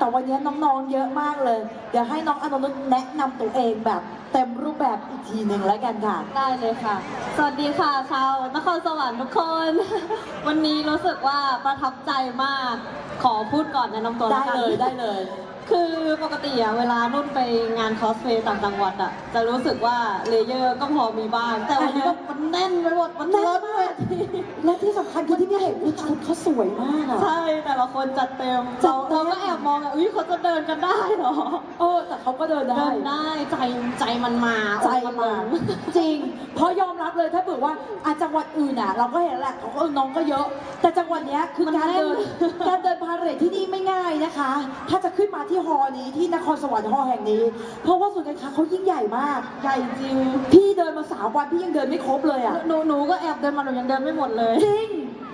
แต่วันนี้น้องๆเยอะมากเลย เดี๋ยวให้น้องอนนท์แนะนำตัวเองแบบเต็มรูปแบบอีกทีหนึ่งแล้วกันค่ะ ได้เลยค่ะ สวัสดีค่ะชาวนครสวรรค์ทุกคน วันนี้รู้สึกว่าประทับใจมาก ขอพูดก่อนแนะนำตัวได้แวกัน เลยได้เลย คือปกติอะเวลานุ่นไปงานคอสเพลย์ต่างจังหวัดอะจะรู้สึกว่าเลเยอร์ก็พอมีบ้าง แต่วันนี้ก็มันแน่นไปหมดมันแน่นล้นมากเวทีและที่สำคัญคือที่พี่เห็นคือชุดเขาสวยมากอะใช่แต่ละคนจัดเต็มจัเราดเต็มเราก็แอบมองอะอุ้ยเขาจะเดินกันได้เหรอเออแต่เขาก็เดินได้เดินได้ใจใจมันมาใจมันมาจริง เพราะยอมรับเลยถ้าเผื่อว่าอาจังหวัดอื่นอะเราก็เห็นแหละเขาก็เออน้องก็เยอะ แต่จังหวัดเนี้ยคือการเดินการเดินพาเหรดที่นี่ไม่ง่ายนะคะ ถ้าจะขึ้นมาที่ฮอนี้ที่นครสวรรค์ฮอแห่งนี้ เพราะว่าศูนย์การค้าเขายิ่งใหญ่มาก ใหญ่จริง พี่เดินมาสามวันพี่ยังเดินไม่ครบเลยอะ หนูหนูก็แอบเดินมาหนูยังเดินไม่หมดเลย จริง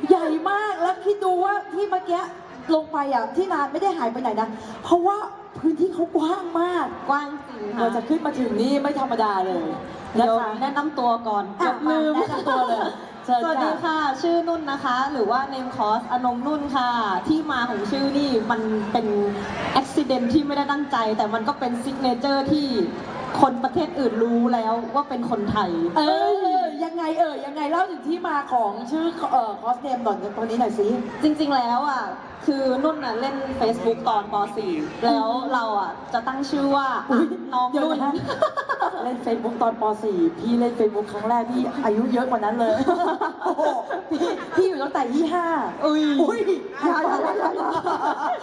ใหญ่มากแล้วคิดดูว่าที่เมื่อกี้ลงไปอะที่นานไม่ได้หายไปไหนนะ เพราะว่าพื้นที่เขากว้างมาก กว้างจริงค่ะเราจะขึ้นมาถึงนี่ไม่ธรรมดาเลยเดี๋นะยวคะ แนะนำตัวก่อนอะเกือบลืมมาแนะนำตัวเลย เชิญสวัสดีค่ะค่ะ ชื่อนุ่นนะคะ หรือว่า name course อนงนุ่นค่ะ ที่มาของชื่อนี่มันเป็นอุบิเหตุที่ไม่ได้ตั้งใจ แต่มันก็เป็นซิกเนเจอร์ที่คนประเทศอื่นรู้แล้วว่าเป็นคนไทย เออยังไงเอ่ยยังไงเล่าถึงที่มาของชื่อเอ่อคอสเนมหน่อยตัวนี้หน่อยสิจริงๆแล้วอะคือนุ่นน่ะเล่น Facebook ตอนป .4 แล้วเราอะจะตั้งชื่อว่าอุ๊อะยน้องเดี๋ยวนุ่น นะเล่น Facebook ตอนป .4 พี่เล่น Facebook ครั้งแรกพี่อายุเยอะกว่านั้นเลยโอ้โหพี่พี่อยู่ตั้งแต่ยี่ห้าอุ้ยอุ้ยอย่าอย่าอย่า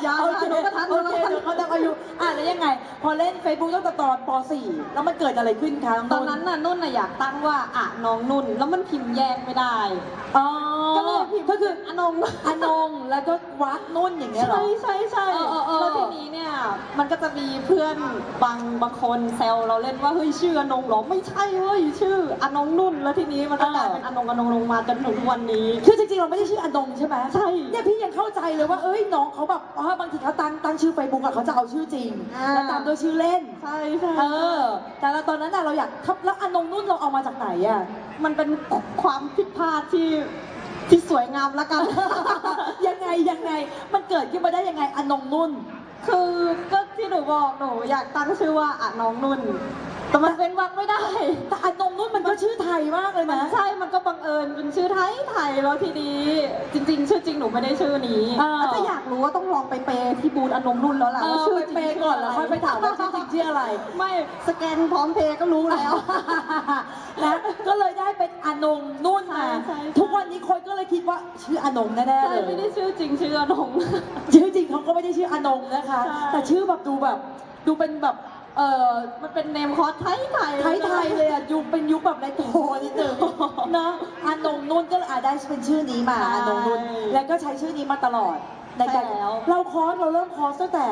อย่าโอเคหนูก็ทันหนูโอก็เคทัน เดี๋ยวเขาจะอายุอะแล้วยังไง พอเล่น Facebook ตั้งแต่ตอนป .4 แล้วมันเกิดอะไรขึ้นคะตอนนั้นน่ะนุ่นน่ะอยากตั้งว่าอะน้องนุ่น แล้วมันพิมพ์แยกไม่ได้ อ๋อก็เลยพิมพ์ก็คืออนง อนงแล้วก็วัดนุ่นอย่างเงี้ยเหรอ ใช่ใช่ใช่เออเออเออ แล้วทีนี้เนี่ย มันก็จะมีเพื่อนบางบางคนแซวเราเล่นว่าเฮ้ยชื่ออนงเหรอ ไม่ใช่เว้ยชื่ออนงนุ่น แล้วทีนี้มันก็กลายเป็นอนงอนงลงมาจนถึงทุกวันนี้ คือจริงๆ เราไม่ได้ชื่ออนงใช่ไหมใช่ เนี่ยพี่ยังเข้าใจเลยว่า เอ้ยน้องเขาแบบอ๋อบางทีเขาตั้งตั้งชื่อเฟซบุ๊กอะเขาจะเอาชื่อจริงอ่า แล้วตามด้วยชื่อเล่น ใช่ใช่ เออ แต่เราตอนนั้นอะเราอยากทับแล้วอนงนุ่นเราเอามาจากไหนอะ มันเป็นความผิดพลาดที่ ที่สวยงามละกัน ยังไงยังไง มันเกิดขึ้นมาได้ยังไงอนงนุ่น คือก็ที่หนูบอกหนูอยากตั้งชื่อว่าอะน้องนุ่น แต่มันเป็นวักไม่ได้ แต่อนงนุ่นมันก็ชื่อไทยมากเลยนะ ใช่ มันก็บังเอิญเป็นชื่อไทยไทยแล้วทีนี้จริง ๆ ชื่อจริงหนูไม่ได้ชื่อนี้อ่าถ้าอยากรู้ว่าต้องลองไปเปย์ที่บูธอนงรุ่นแล้วล่ะเอว่าอชื่อไปจริงเปย์ก่อนแล้วค่อยไปถามว่าชื่อจริงชื่ออะไร ไม่สแกนพร้อมเพย์ก็รู้แล้วนะก็เลยได้เป็นอนงนุ่นมาใช่ใช่ใช่ทุกวันนี้คนก็เลยคิดว่าชื่ออนงแน่ๆใช่เลยไม่ได้ชื่อจริงชื่ออนงชื่อจริงเขาก็ไม่ได้ชื่ออนงนะคะใช่แต่ชื่อแบบดูแบบดูเป็นแบบ เอ่อมันเป็นเนมคอร์สไทยไทยไทยๆเลยอะยุคเป็นยุคแบบในโทนิดนึงเนาะอนงนุ่นก็เลยอาได้เป็นชื่อนี้มาอนงนุ่นแล้วก็ใช้ชื่อนี้มาตลอดในการเราคอร์สเราเริ่มคอร์สตั้งแต่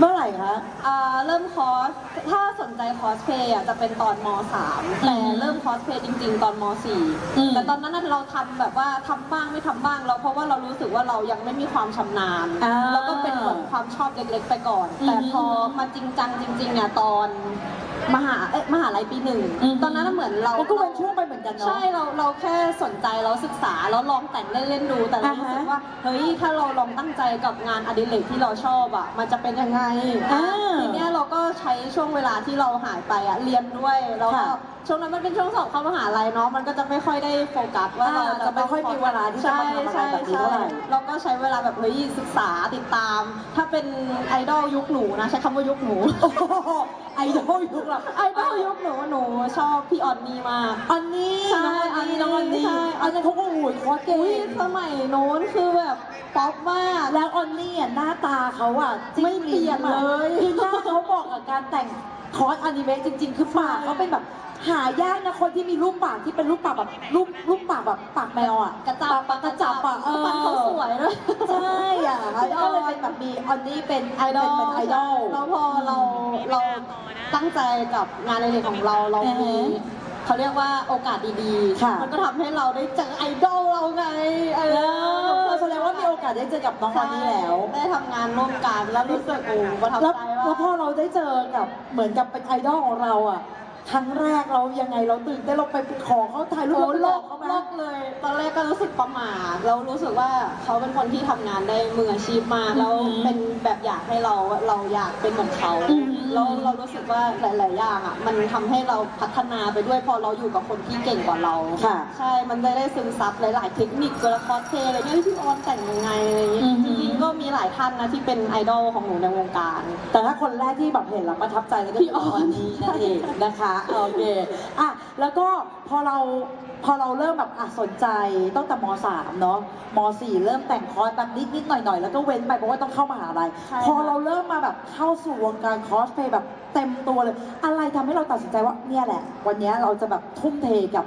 เมื่อไหร่คะอ่าเริ่มคอร์สถ้าสนใจคอสเพย์อะจะเป็นตอนม .3 แต่เริ่มคอสเพย์จริง ๆ ตอนม อืม .4 แต่ตอนนั้นน่ะเราทำแบบว่าทำบ้างไม่ทำบ้างเราเพราะว่าเรารู้สึกว่าเรายังไม่มีความชำนาญ อ่า แล้วก็เป็นเหมือนความชอบเล็กๆไปก่อน อืมแต่พอมาจริงจังจริงๆเนี่ยตอนมหาเอ๊ะมหาลัยปีหนึ่งอืม ตอนนั้นนะเหมือนเรา มันก็เป็นช่วงไปเหมือนกันเนาะ ใช่เราเราแค่สนใจเราศึกษาแล้วลองแต่งเล่นๆดูแต่เราอ่าฮะรู้สึกว่าเฮ้ยถ้าเราลองตั้งใจกับงานอดิเรกที่เราชอบอะมันจะเป็นยังไงอ่า ทีเนี้ยเรา ก็ใช้ช่วงเวลาที่เราหายไปอะเรียนด้วยแล้วก็ค่ะช่วงนั้นมันเป็นช่วงสอบเข้ามหาลัยเนาะมันก็จะไม่ค่อยได้โฟกัสว่าเราอ่าจะไม่ค่อยมีเวลาที่จะมาทำอะไรแบบนี้เท่าไหร่ เราก็ใช้เวลาแบบเฮ้ยศึกษาติดตาม ถ้าเป็นไอดอลยุคหนูนะใช้คำว่ายุคหนู โอ้โหไอดอลยุคเราไอดอลยุคหนูหนูชอบพี่ออนนี่มาก อันนี้ใช่น้องอันนี้น้องอันนี้ใช่ อันนั้นเขาก็โอ้ยคอร์สเก่อุ้ยงสมัยโน้นคือแบบป๊อปมาก แล้วออนนี่อะหน้าตาเขาอะจิ้ไม่เปลี่ยนเลย คือหน้าเขาบอกกับการแต่งคอร์สอนิเมะจริง ๆ คือปากเขาเป็นแบบหายากนะคนที่มีรูปปากที่เป็นรูปปากแบบรูปรูปปากแบบปากแมวอะกระจับปากกระจับอะเออฟันเขาสวยด้วยใช่อะก็เลยเป็นแบบมีออนนี่เป็นไอดอลเป็นไอดอลแล้วพอเราเราตั้งใจกับงานในเรื่องของเราเราอ่าฮะมีเขาเรียกว่าโอกาสดีค่ะๆมันก็ทำให้เราได้เจอไอดอลเราไงเอเอ สได้เจอกับน้องออนนี่แล้ว ได้ทำงานร่วมกันแล้วรู้สึกโอ้ประทับแล้วใจแล้วพอมากเราได้เจอกับเหมือนกับเป็นไอดอลของเราอะ ครั้งแรกเรายังไงเราตื่นเต้นเราไปขอเขาถ่ายรูปโอ้เราไปโลบอกกเขาไหม โลกเลย ตอนแรกก็รู้สึกประหม่าเรารู้สึกว่าเขาเป็นคนที่ทำงานได้มืออาชีพมากแล้วเป็นแบบอย่างให้เราเราอยากเป็นเหมือนเขาอืม แล้วเรารู้สึกว่าหลาย ๆ อย่างอะ มันทำให้เราพัฒนาไปด้วยพอเราอยู่กับคนที่เก่งกว่าเราค่ะ ใช่ มันได้ได้ซึมซับหลาย ๆ เทคนิคเวลาคอสเพลย์อะไรเงี้ยพี่ออนแต่งยังไงอะไรอย่างเงี้ยอืมจริงๆก็มีหลายท่านนะที่เป็นไอดอลของหนูในวงการ แต่ถ้าคนแรกที่แบบเห็นแล้วประทับใจแล้วก็พี่ออนนี่นั่นเองนะคะโอเคอะแล้วก็พอเราพอเราเริ่มแบบอะสนใจตั้งแต่ม .3 เนาะม .4 เริ่มแต่งคอร์สแบบนิดนิดๆหน่อยหน่อยๆแล้วก็เว้นไปเพราะว่าต้องเข้ามหาลัยใช่ค่ะ พอเราเริ่มมาแบบเข้าสู่วงการคอสเพลย์แบบเต็มตัวเลย อะไรทำให้เราตัดสินใจว่าเนี่ยแหละ วันเนี้ยเราจะแบบทุ่มเทกับ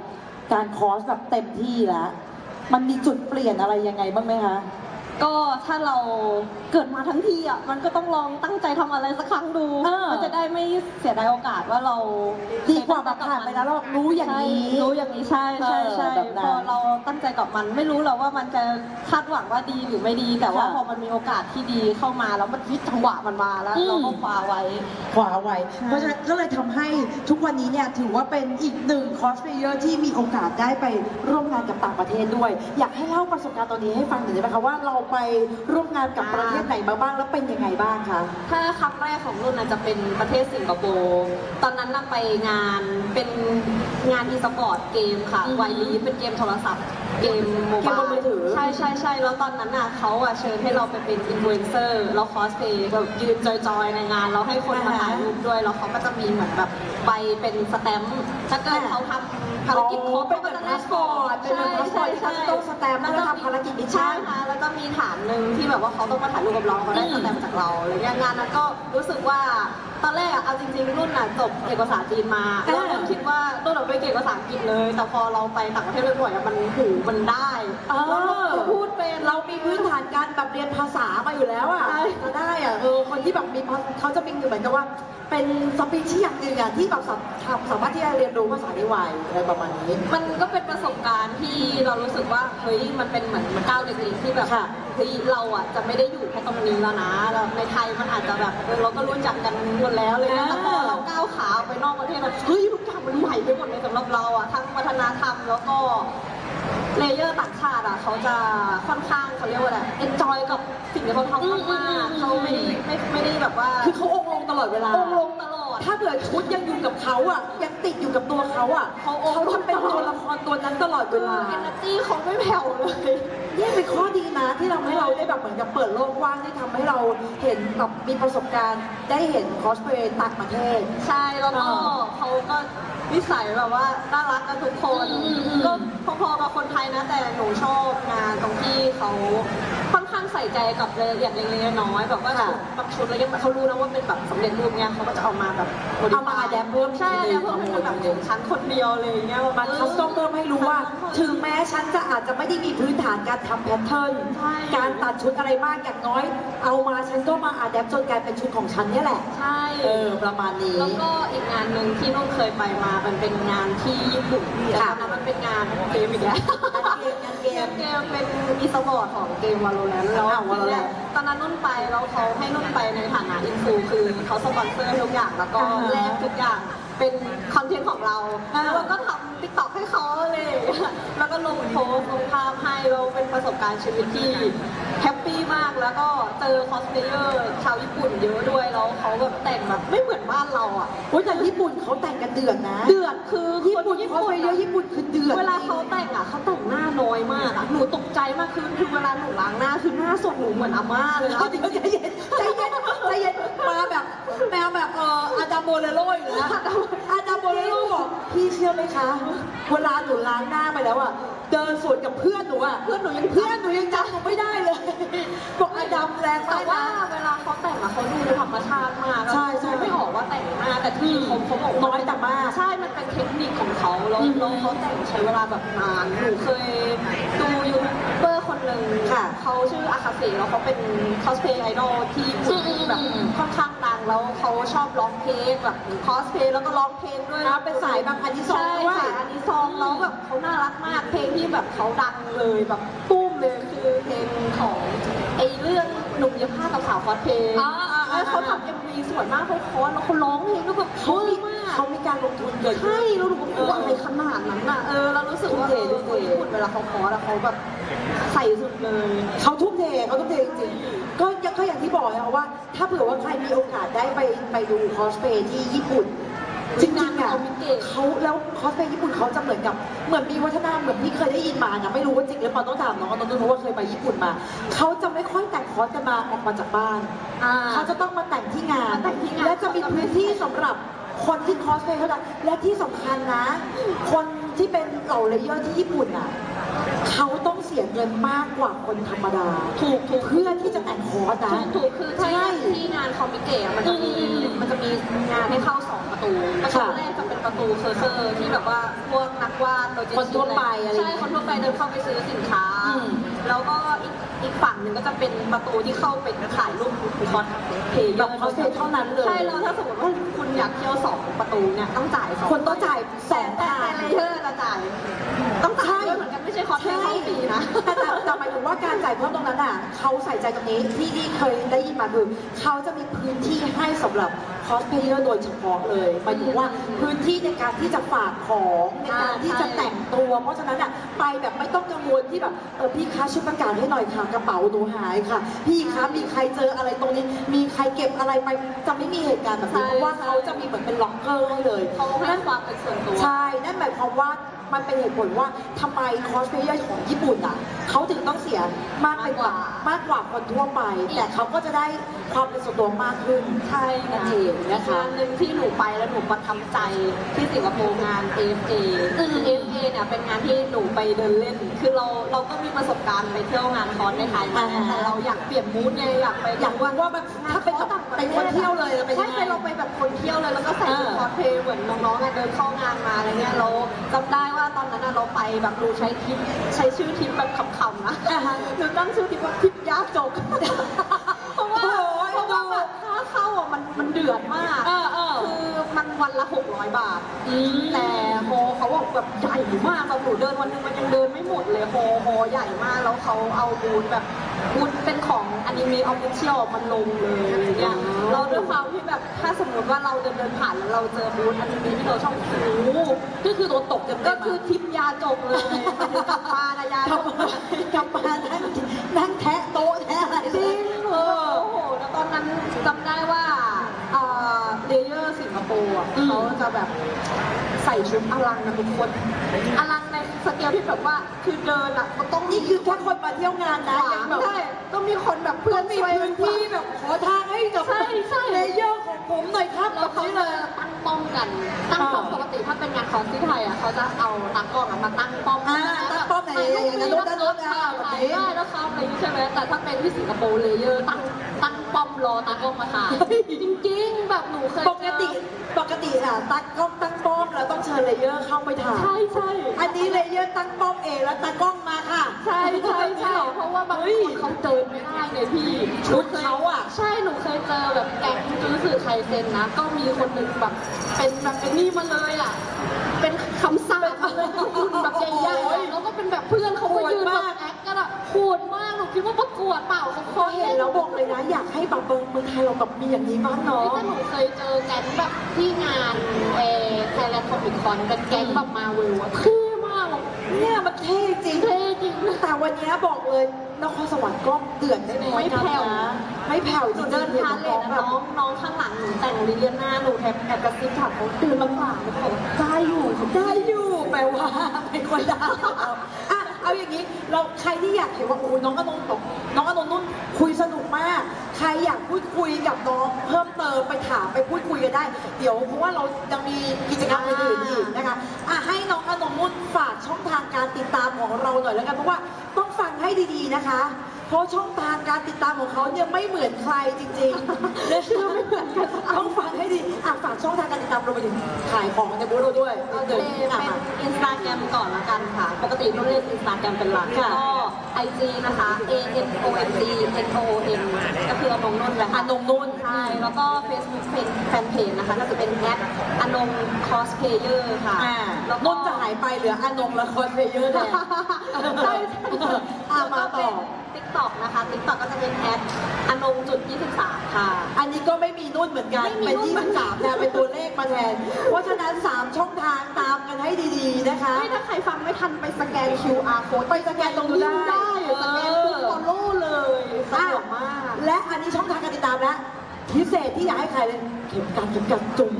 การคอร์สแบบเต็มที่แล้ว มันมีจุดเปลี่ยนอะไรยังไงบ้างไหมคะ ก็ถ้าเราเกิดมาทั้งทีอะมันก็ต้องลองตั้งใจทำอะไรสักครั้งดูเออ มันจะได้ไม่เสียดายโอกาสว่าเราดีกว่าแบบผ่านไปแล้วเรารู้อย่างนี้ ใช่รู้อย่างนี้ใช่ใช่ใช่เออแบบนั้นพอเราตั้งใจกับมันไม่รู้หรอกว่ามันจะคาดหวังว่าดีหรือไม่ดี แต่ว่าค่ะพอมันมีโอกาสที่ดีเข้ามาแล้วมันที่จังหวะมันมาแล้วอืม เราก็คว้าไว้ ขวาไว้ ใช่ เพราะฉะนั้นก็เลยทำให้ทุกวันนี้เนี่ยถือว่าเป็นอีกหนึ่งคอสเพลเยอร์ที่มีโอกาสได้ไปร่วมงานกับต่างประเทศด้วย อยากให้เล่าประสบการณ์ตอนนี้ให้ฟังหน่อยได้ไหมคะว่าเราไปร่วมงานกับประเทศไหนมาบ้างแล้วเป็นยังไงบ้างคะ ถ้าครั้งแรกของรุ่นอาจจะเป็นประเทศสิงคโปร์ตอนนั้นน่ะไปงานเป็นงานอีสปอร์ตเกมค่ะอืมไวลีเป็นเกมโทรศัพท์ เกมโมเกมบายบนมือถือใช่ใช่ใช่แล้วตอนนั้นน่ะเขาอะเชิญให้เราไปเป็นอินฟลูเอนเซอร์แล้วคอสเพย์แบบยืนจอยๆในงานแล้วให้คนมาถ่ายรูปด้วยแล้วเขาก็จะมีเหมือนแบบใบเป็นสแตมป์ถ้าเกิดเขาทำภารกิจครบเป็นเหมือนพาสปอร์ตเป็น ที่เขาจะต้องสแตมป์เพื่อทำภารกิจมิชชั่ใช่นค่ะแล้วก็มีฐานหนึ่งที่แบบว่าเขาต้องมาถ่ายรูปกับเราเขาได้สแตมป์จากเราอะไรเงี้ยงานนั้นก็รู้สึกว่าตอนแรกอะเอาจริงๆรุ่นน่ะจบเอกภาษาจีนมาอ่าแล้วรุ่นคิดว่ารุ่นเราไม่เก่งภาษาอังกฤษเลย แต่พอเราไปต่างประเทศบ่อยๆอะมันหูมันได้เออแล้วเราพูดเป็น เรามีพื้นฐานการแบบเรียนภาษามาอยู่แล้วอะใช่ จะได้อะเออคนที่แบบมีภาเขาจะมีเหมือนกับว่า เป็นสปีชีส์อย่างหนึ่งอะที่แบบสาม สามารถที่จะเรียนรู้ภาษาได้ไวอะไรประมาณนี้ มันก็เป็นประสบการณ์ที่เรารู้สึกว่าเฮ้ยมันเป็นเหมือนมันก้าวเล็กๆที่แบบค่ะ เฮ้ยเราอะจะไม่ได้อยู่แค่ตรงนี้แล้วนะแล้วในไทยมันอาจจะแบบเออเราก็รู้จักกันหมดแล้วเลยนะแต่พอเราก้าวขาออกไปนอกประเทศแบบเฮ้ยทุกอย่างมันใหม่ไปหมดเลยสำหรับเราอะทั้งวัฒนธรรมแล้วก็ เลเยอร์ต่างชาติอะเขาจะค่อนข้างเขาเรียกว่าอะไรเอนจอยกับสิ่งที่เขาทำมากๆเขาไม่ได้ไม่ไม่ได้แบบว่า คือเขาองค์ลงตลอดเวลา องค์ลงตลอด ถ้าเกิดชุดยังอยู่กับเขาอะยังติดอยู่กับตัวเขาอะเขาองค์เขาจะเป็นตัวละครตัวนั้นตลอดเวลา เอเนอร์จีเขาไม่แผ่วเลย นี่เป็นข้อดีนะที่ทำให้เราได้แบบเหมือนกับเปิดโลกกว้างที่ทำให้เราเห็นแบบมีประสบการณ์ ได้เห็นคอสเพลย์ต่างประเทศ ใช่ แล้วก็อ่าเขาก็ นิสัยแบบว่าน่ารักกันทุกคนอืมอืมก็พอๆกับคนไทยนะแต่หนูชอบงานตรงที่เขาค่อนข้างใส่ใจกับรายละเอียดเล็กๆน้อยๆแบบว่าค่ะชุดบางชุดอะไรเงี้ยเขารู้นะว่าเป็นแบบสำเร็จรูปเนี้ยเขาก็จะเอามาแบบเอามา adapt เพิ่มใช่แล้วเพิ่มให้มันแบบของฉันคนเดียวเลยอย่างเงี้ยมันคัสตอมเพิ่มให้รู้ว่า ถึงแม้ฉันจะอาจจะไม่ได้มีพื้นฐานการทำแพทเทิร์นใช่การตัดชุดอะไรมากอย่างน้อย เอามาฉันก็มาอัดแอปจนกลายเป็นชุดของฉันเนี่ยแหละใช่เออประมาณนี้แล้วก็อีกงานหนึ่งที่นุ่นเคยไปมามันเป็นงานที่ญี่ปุ่นแต่ค่ะตอนนั้นมันเป็นงานเกมอีกแล้วงานเกมเกมเป็นอีสปอร์ตของเกมวาโลแรนต์แล้วอ่า Valorant ตอนนั้นนุ่นไปแล้วเขาให้นุ่นไปในฐานะอินฟูคือเขาสปอนเซอร์ทุกอย่างแล้วก็อ่าฮะแลกทุกอย่างเป็นคอนเทนต์ของเราอ่าแล้วเราก็ทำ ติ๊กต็อกให้เขาเลย แล้วก็ลงโพสต์ลงภาพให้เราเป็นประสบการณ์ชีวิตที่แฮปปี้มากแล้วก็เจอคอสเพลเยอร์ชาวญี่ปุ่นเยอะด้วยแล้วเขาแบบแต่งแบบไม่เหมือนบ้านเราอะโอ้ยแต่ญี่ปุ่นเขาแต่งกันเดือดนะ เดือดคือญี่ปุ่นคคอสเพลเยอร์ญี่ปุ่นคือเดือดเวลาเขาแต่งอะเขาแต่งหน้าน้อยมากอะหนูตกใจมากคือคือเวลาหนูล้างหน้าคือหน้าสดหนูเหมือนอาม่าเลยนะเอาใจเย็นใจเย็น ใจเย็นมาแบบแมวแบบเอ่ออาดามโบเลโรอยู่นะอาดามโบเลโรบอกพี่เชื่อไหมคะเวลาหนูล้างหน้าไปแล้วอะเดินสวนกับเพื่อนหนูอะเพื่อนหนูยังเพื่อนหนูยังจำหนูไม่ได้เลยบอกอาดามแรงแต่มากว่านะเวลาเขาแต่งอะเขาดูธรรมชาติมากใช่ใช่ไม่ออกว่าแต่งหน้าแต่ที่เขาเขาบอกว่าน้อยแต่มากใช่มันเป็นเทคนิคของเขาแล้วอืมแล้วเขาแต่งใช้เวลาแบบนานหนูเคยดู หนึ่งค่ะเขาชื่ออาคาเซแล้วเขาเป็นคอสเพลย์ไอดอลที่ญี่ปุ่นที่แบบค่อนข้างดังแล้วเขาชอบร้องเพลงแบบคอสเพลย์แล้วก็ร้องเพลงด้วยนะเป็นสายแบบอันนี้ซองใช่ด้วยสายอันนี้ซองแล้วแบบเขาน่ารักมากเพลงที่แบบเขาดังเลยแบบตุ้มเลยคือเพลงของไอ้เรื่องหนุ่มยาผ้ากับสาวคอสเพลย์อ่าอ่าอ่าแล้วเขาทำเอ็มวีสวยมากเขาคอสแล้วเขาร้องเพลงก็แบบเขามีมากเขามีการลงทุนเกิดขึ้นใช่แล้วหนูก็บอกว่าอะไรขนาดนั้นน่ะเออเรารู้สึกว่าทุ่มเททุ่มเทคนญี่ปุ่นเวลาเขาคอร์สอะเขาแบบ ใส่สุดเลยเขาทุ่มเทเขาทุ่มเทจริงๆก็ก็อย่างที่บอกนะว่าถ้าเผื่อว่าใครมีโอกาสได้ไปไปดูคอสเพย์ที่ญี่ปุ่นจริงๆอะเขามีเก่งเขาแล้วคอสเพย์ญี่ปุ่นเขาจะเหมือนกับเหมือนมีวัฒนธรรมเหมือนที่เคยได้ยินมานะไม่รู้ว่าจริงหรือเปล่าต้องถามน้องอนนท์เพราะว่าเคยไปญี่ปุ่นมาเขาจะไม่ค่อยแต่งคอสกันมาออกมาจากบ้านอ่าเขาจะต้องมาแต่งที่งานมาแต่งที่งานและจะมีพื้นที่สำหรับ คนที่คอสเพย์เท่านั้นและที่สำคัญนะ คนที่เป็นเหล่าเลเยอร์ที่ญี่ปุ่นอะเขาต้องเสียเงินมากกว่าคนธรรมดา ถูกถูกเพื่อที่จะแต่งคอร์สนะ ถูกถูกคือถ้าใช่ที่งานคอมมิเกะมันจะมีอืมมันจะมีงานให้เข้าสองประตูประตูค่ะแรกจะเป็นประตูเคอร์เซอร์ที่แบบว่าพวกนักวาดโลจิคนทั่วไปอะไรอย่างเงี้ใช่ยคนทั่วไปเดินเข้าไปซื้อสินค้า อืม แล้วก็อีกอีกฝั่งหนึ่งก็จะเป็นประตูที่เข้าไปถ่ายรูปคอสเพย์แบบคอสเพย์เท่านั้นเลยใช่แล้วถ้าสมมติว่าคุณอยากเที่ยวสองประตูเนี่ยต้องจ่ายสองคนต้องจ่ายสองแต่พันแต่เลเยอร์จะจ่ายต้องจ่ายด้วยเหมือนกันไม่ใช่คอสเพย์เข้าฟรีนะแต่แต่แต่หมายถึงว่าการจ่ายเพิ่มตรงนั้นอะเขาใส่ใจตรงนี้ที่ที่เคยได้ยินมาคือเขาจะมีพื้นที่ให้สำหรับ คอสเพลเยอร์โดยเฉพาะเลยหมายถึงว่าพื้นที่ในการที่จะฝากของในการที่จะแต่งตัว เพราะฉะนั้นอะไปแบบไม่ต้องกังวลที่แบบเออพี่คะช่วยประกาศให้หน่อยค่ะกระเป๋าหนูหายค่ะ พี่คะมีใครเจออะไรตรงนี้ มีใครเก็บอะไรไปจะไม่มีเหตุการณ์แบบนี้ใช่เพราะว่าเขาจะมีเหมือนเป็นล็อกเกอร์ให้เลยเขาให้ความเป็นส่วนตัวใช่นั่นหมายความว่า มันเป็นเหตุผลว่าทำไมคอสเพลเยอร์ของญี่ปุ่นอะเขาถึงต้องเสียมากไปกว่ามากกว่าคนทั่วไป แต่เขาก็จะได้ความเป็นส่วนตัวมากขึ้นใช่นั่นเองนะคะ งานหนึ่งที่หนูไปแล้วหนูประทับใจที่สิงคโปร์งาน AFA อืม AFA เนี่ยเป็นงานที่หนูไปเดินเล่น คือเราเราก็มีประสบการณ์ไปเที่ยวงานคอนในไทยมาอ่าฮะแต่เราอยากเปลี่ยนมูดไงอยากไปอยากรู้ว่ามันถ้าเป็นแบบ เป็นคนเที่ยวเลยจะเป็นยังไงใช่ไปเราไปแบบคนเที่ยวเลยแล้วก็ใส่ชุดอ่าคอสเพลย์เหมือนน้องๆอะเดินเข้างานมาอะไรเงี้ยเราจำได้ว่าตอนนั้นอะเราไปแบบดูใช้ทริปใช้ชื่อทริปแบบขำๆนะอ่าฮะหนูตั้งชื่อทริปว่าทริปยากจก เพราะว่าโอ้ย เพราะว่าแบบค่าเข้าอะมันมันเดือดมาก เออเออคือมัน วันละ 600 บาท อืมแต่โฮเขาบอกแบบใหญ่มากแบบหนูเดินวันหนึงมันยังเดินไม่หมดเลยโฮโฮใหญ่มากแล้วเขาเอาบูธแบบบูธเป็นของอนิเมะออฟฟิเชียลมันลงเลยอะไรเงี้ยเราด้วยความที่แบบถ้าสมมติว่าเราเดินเดินผ่านแล้วเราเจอบูธอนิเมะที่เราชอบโอ้โหก็คือโดนตกเต็มๆก็อะคือทิปยาจบเลยกลับมานะยากลับจบมากลับมานั่งนั่งแทะโต๊ะแทะอะไร จ เล ริ ย งเออโอ้โหแล้วตอนนั้นจำได้ว่าเอ่อเลเยอร์สิงค โปร์อะอืม เขาจะแบบใส่ชุดอลังนะทุกคน อลังในสเกลที่แบบว่าคือเดินอะมันต้องนี่คือแค่คนมาเที่ยวงานนะยังแบบใช่ต้องมีคนแบบเพื่อนมีช่วยพื้นที่แบบขอทางให้กับใช่ใช่ เลเยอร์ของ ผมหน่อยครับแล้วเขานี้จะเลยตั้งป้อมกัน ตั้งป้อมอ่าปกติถ้าเป็นงานคอนที่ไทยอะเขาจะเอาตากล้องอะมาตั้งป้อมอ่าตั้งป้อมไหนอย่างนั้นโน้นนั้นโน้นอ่าแบบนี้ถ่ายได้แล้วครับอะไรอย่างนี้ใช่ไหมแต่ถ้าเป็นที่สิงคโปร์เลเยอร์ตั้งตั้งป้อมรอตากล้องมาถ่ายจริงๆ แบบหนูเคยเจอปกติปกติอะตั้งกล้องตั้งป้อมแล้วต้องเชิญเลเยอร์เข้าไปถ่ายใช่ใช่อันนี้เลเยอร์ตั้งป้อมเองแล้วตากล้องมาค่ะ ใช่ใช่ใช่เพราะว่าบางคนเขาเดินไม่ได้ไงพี่ชุดเขาอะใช่หนูเคยเจอแบบแก๊งจูสื่อไคเซนนะ ก็มีคนหนึ่งแบบเป็นแบบเป็นนี่มาเลยอะ เป็นคำสั่งมาเลยหุ่นแบบใหญ่ๆอะแล้วก็เป็นแบบเพื่อนเขาก็ยืนแบบแอคกันอะโหดมากหนูคิดว่าประกวดเปล่าเขาพอเห็นแล้วบอกเลยนะ อยากให้แบบเมืองไทยเราแบบมีอย่างนี้บ้างเฮ้เนาะยแต่หนูเคยเจอแก๊งแบบที่งานเอไทยแลนด์คอมิคคอนเป็นแก๊งแบบมาเวลอะเท่มากอะเนี่ยมันเท่จริงเท่จริงแต่วันนี้บอกเลย นครสวรรค์ก็เดือดได้น้อยกันไม่แผ่วนะไม่แผ่วหจนูริงๆเดินพาเลทแบอะบน้องน้องข้างหลังหนูแต่งลิเลียนาหนูแทบแอบกระซิบถามเขาตื่นลำบากหนูบอกว่าได้อยู่เขาได้อยู่แปลว่าเป็นคนได้เอาอะเอาอย่างนี้เราใครที่อยากเห็นว่าโอ้ยน้องอนนท์บอกน้องอนนท์นุ่นคุยสนุกมาก ใครอยากพูดคุยกับน้องเพิ่มเติมไปถามไปพูดคุยกันได้ เดี๋ยวเพราะว่าเรายังมีกิจกรรมอื่นๆอีกนะคะอะให้น้องอนนท์นุ่นฝากช่องทางการติดตามของเราหน่อยแล้วกันเพราะว่าต้องฟัง ให้ดีๆนะคะ เพราะช่องทางการติดตามของเขาเนี่ยไม่เหมือนใครจริงๆและชื่อไม่เหมือนกันต้องฝ ให้ดีอะฝากช่องทางการติดตามเราไปถึงขายของในบูธเราด้วยเอาเดิเป็นนอะอินสตาแกรมก่อนละกันค่ะ ปกตินุ่นเล่นอินสตาแกรมเป็นหลักค่ะก็ไอจีนะคะ A N O N G N O N ก็คืออนงนุ่นแหละอาค่ะนงนุ่นใช่แล้วก็ Facebook แฟนเพจนะคะก็จะเป็นแอดอนงคอสเพเยอร์ค่ะอ่าแล้วก็นุ่นจะไฮายไปเหลืออานงละครเพลเยอร์แทนใช่อามาต่อติ๊กต็อกนะคะติ๊กต็อกก็จะเป็นแอดอนงจุด23ค่ะ อันนี้ก็ไม่มีนุ่นเหมือนกันไม่มีเป็นนุ่นยี่เหมืสิอนบกัสานมแทนเป็นตัวเลขมาแทน เพราะฉะนั้น 3 ช่องทางตามกันให้ดีๆนะคะ ไม่ถ้าใครฟังไม่ทันไปสแกน QR code ไปสแกนตรงนู้นได้ได้ สแกนปุ๊บ follow เลยสะดวกมาก และอันนี้ช่องทางการติดตามแล้วพิเศษที่อยากให้ใครเลยเข็มกัดเข็มกัดจุ่ม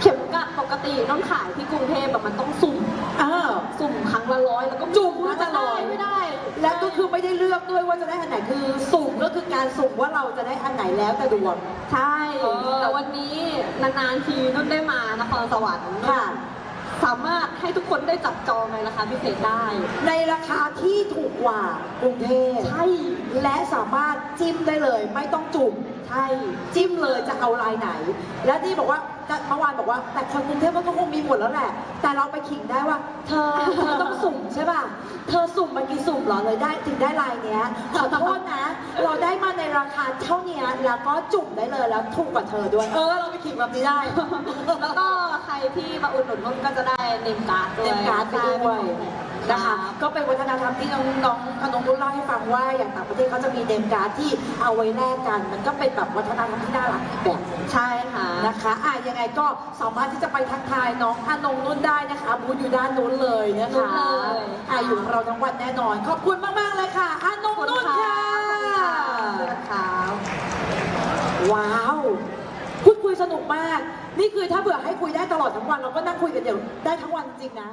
เข็มกลัดปกติต้องขายที่กรุงเทพแบบมันต้องสุ่มเออสุ่มครั้งละร้อยแล้วก็จุ่มครั้งละร้อยไม่ได้ และก็คือไม่ได้เลือกด้วยว่าจะได้อันไหนคือสุ่มก็คือการสุ่มว่าเราจะได้อันไหนแล้วแต่ดวง ใช่ เออ แต่วันนี้นานๆทีนุ่นได้มานครสวรรค์ค่ะ สามารถให้ทุกคนได้จับจองในราคาพิเศษได้ ในราคาที่ถูกกว่ากรุงเทพ ใช่ และสามารถจิ้มได้เลยไม่ต้องจุ่ม ใช่จิ้มเลยจะเอาลายไหน และนี่บอกว่าเมื่อวานบอกว่า แต่คนกรุงเทพก็คงมีหมดแล้วแหละ แต่เราไปขิงได้ว่า เธอเธอต้องสุ่มใช่ป่ะเธอสุ่มมากี่สุ่มเหรอเลยได้ถึงได้ลายเนี้ยขอโทษนะ เราได้มาในราคาเท่าเนี้ยแล้วก็จุ่มได้เลยแล้วถูกกว่าเธอด้วย เออเราไปขิงแบบนี้ได้ แล้วก็ใครที่มาอุดหนุนนุ่นก็จะได้เนมการ์ดด้วยเต็มการ์ดไปด้วย นะคะ ก็เป็นวัฒนธรรมที่น้องน้องขนมรุ่นเล่าให้ฟังว่าอย่างต่างประเทศเขาจะมีเดมการ์ดที่เอาไว้แลกกัน มันก็เป็นแบบวัฒนธรรมที่น่ารักอีกแบบหนึ่ง ใช่ค่ะ นะคะอะยังไงก็สามารถที่จะไปทักทายน้องอนงนุ่นได้นะคะบูธอยู่ด้านนู้นเลยนะคะนู้นเลย อะอยู่กับเราทั้งวันแน่นอน ขอบคุณมาก ๆ เลยค่ะอนงนุ่นค่ะขอบคุณค่ะว้าว พูดคุยสนุกมาก นี่คือถ้าเผื่อให้คุยได้ตลอดทั้งวัน เราก็นั่งคุยกันเดี๋ยวได้ทั้งวันจริงๆนะ